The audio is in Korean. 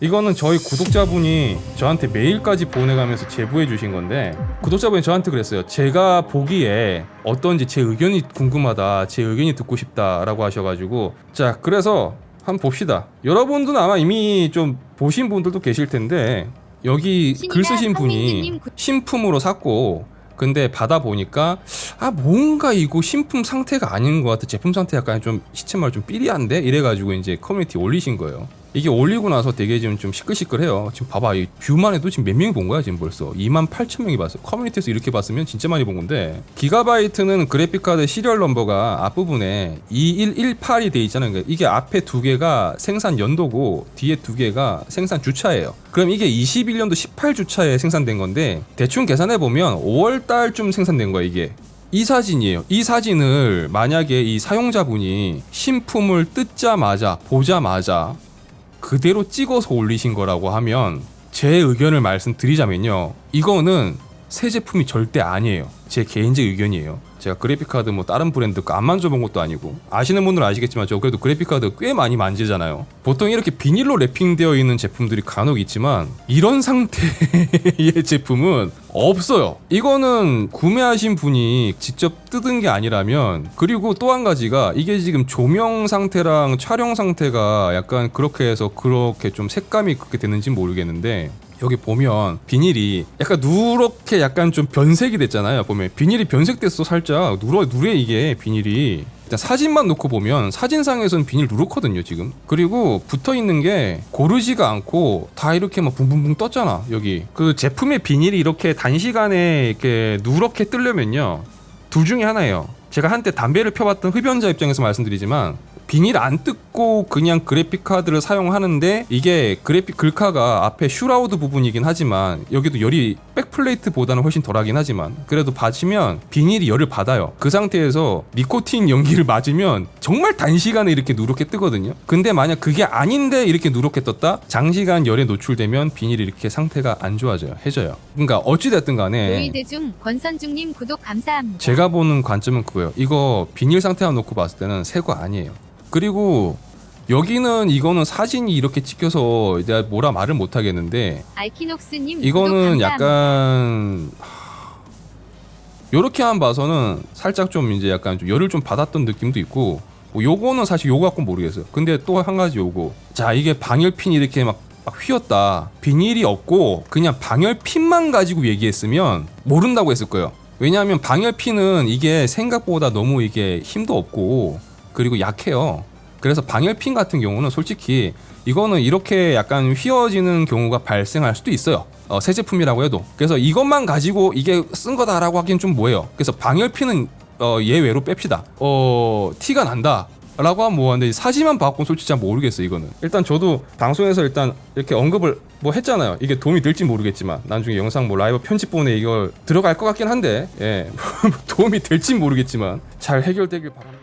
이거는 저희 구독자분이 저한테 메일까지 보내가면서 제보해 주신 건데 구독자분이 저한테 그랬어요. 제가 보기에 어떤지 제 의견이 궁금하다. 제 의견이 듣고 싶다라고 하셔가지고 자 그래서 한번 봅시다. 여러분들은 아마 이미 좀 보신 분들도 계실 텐데 여기 글 쓰신 분이 신품으로 샀고 근데 받아 보니까 아 뭔가 이거 신품 상태가 아닌 것 같아 제품 상태 약간 좀 시체말 좀 삐리한데 이래가지고 이제 커뮤니티 올리신 거예요. 이게 올리고 나서 되게 지금 좀 시끌시끌해요. 지금 봐봐 이 뷰만 해도 지금 몇 명이 본 거야 지금 벌써 2만 8천 명이 봤어. 커뮤니티에서 이렇게 봤으면 진짜 많이 본 건데 기가바이트는 그래픽 카드 시리얼 넘버가 앞부분에 2118이 돼 있잖아요. 그러니까 이게 앞에 두 개가 생산 연도고 뒤에 두 개가 생산 주차예요. 그럼 이게 21년도 18주차에 생산된 건데 대충 계산해 보면 5월 달쯤 생산된 거야 이게. 이 사진이에요. 이 사진을 만약에 이 사용자분이 신품을 뜯자마자 보자마자 그대로 찍어서 올리신 거라고 하면 제 의견을 말씀드리자면요. 이거는 새 제품이 절대 아니에요. 제 개인적 의견이에요. 제가 그래픽카드 뭐 다른 브랜드 거안 만져본 것도 아니고 아시는 분들은 아시겠지만 저 그래도 그래픽카드 꽤 많이 만지잖아요. 보통 이렇게 비닐로 랩핑되어 있는 제품들이 간혹 있지만 이런 상태의 제품은 없어요. 이거는 구매하신 분이 직접 뜯은 게 아니라면 그리고 또 한 가지가 이게 지금 조명 상태랑 촬영 상태가 약간 그렇게 해서 그렇게 좀 색감이 그렇게 되는지 모르겠는데 여기 보면 비닐이 약간 누렇게 약간 좀 변색이 됐잖아요. 보면. 비닐이 변색됐어 살짝. 누러 누래 이게 비닐이. 일단 사진만 놓고 보면 사진상에서는 비닐 누렇거든요 지금. 그리고 붙어 있는 게 고르지가 않고 다 이렇게 막 붕붕붕 떴잖아 여기. 그 제품의 비닐이 이렇게 단시간에 이렇게 누렇게 뜨려면요. 둘 중에 하나예요. 제가 한때 담배를 펴봤던 흡연자 입장에서 말씀드리지만 비닐 안 뜯고 그냥 그래픽 카드를 사용하는데 이게 그래픽 글카가 앞에 슈라우드 부분이긴 하지만 여기도 열이 백플레이트보다는 훨씬 덜하긴 하지만 그래도 받으면 비닐이 열을 받아요. 그 상태에서 니코틴 연기를 맞으면 정말 단시간에 이렇게 누렇게 뜨거든요. 근데 만약 그게 아닌데 이렇게 누렇게 떴다? 장시간 열에 노출되면 비닐이 이렇게 상태가 안 좋아져요. 해져요. 그러니까 어찌 됐든 간에 노이대중 권선중님 구독 감사합니다. 제가 보는 관점은 그거예요. 이거 비닐 상태만 놓고 봤을 때는 새 거 아니에요. 그리고 여기는 이거는 사진이 이렇게 찍혀서 내가 뭐라 말을 못 하겠는데 알키녹스님 이거는. 약간 요렇게만 봐서는 살짝 좀 이제 약간 좀 열을 좀 받았던 느낌도 있고 뭐 요거는 사실 요거 갖고 모르겠어요. 근데 또 한 가지 요거 자 이게 방열핀이 이렇게 막, 막 휘었다 비닐이 없고 그냥 방열핀만 가지고 얘기했으면 모른다고 했을 거예요. 왜냐하면 방열핀은 이게 생각보다 너무 이게 힘도 없고 그리고 약해요. 그래서 방열핀 같은 경우는 솔직히 이거는 이렇게 약간 휘어지는 경우가 발생할 수도 있어요. 어, 새 제품이라고 해도. 그래서 이것만 가지고 이게 쓴 거다라고 하기엔 좀 뭐해요. 그래서 방열핀은 어, 예외로 뺍시다. 어, 티가 난다. 라고 하면 뭐하는데 사진만 봐갖고 솔직히 잘 모르겠어요 이거는 일단 저도 방송에서 일단 이렇게 언급을 뭐 했잖아요 이게 도움이 될지 모르겠지만 나중에 영상 뭐 라이브 편집본에 이걸 들어갈 것 같긴 한데 예 도움이 될지 모르겠지만 잘 해결되길 바랍니다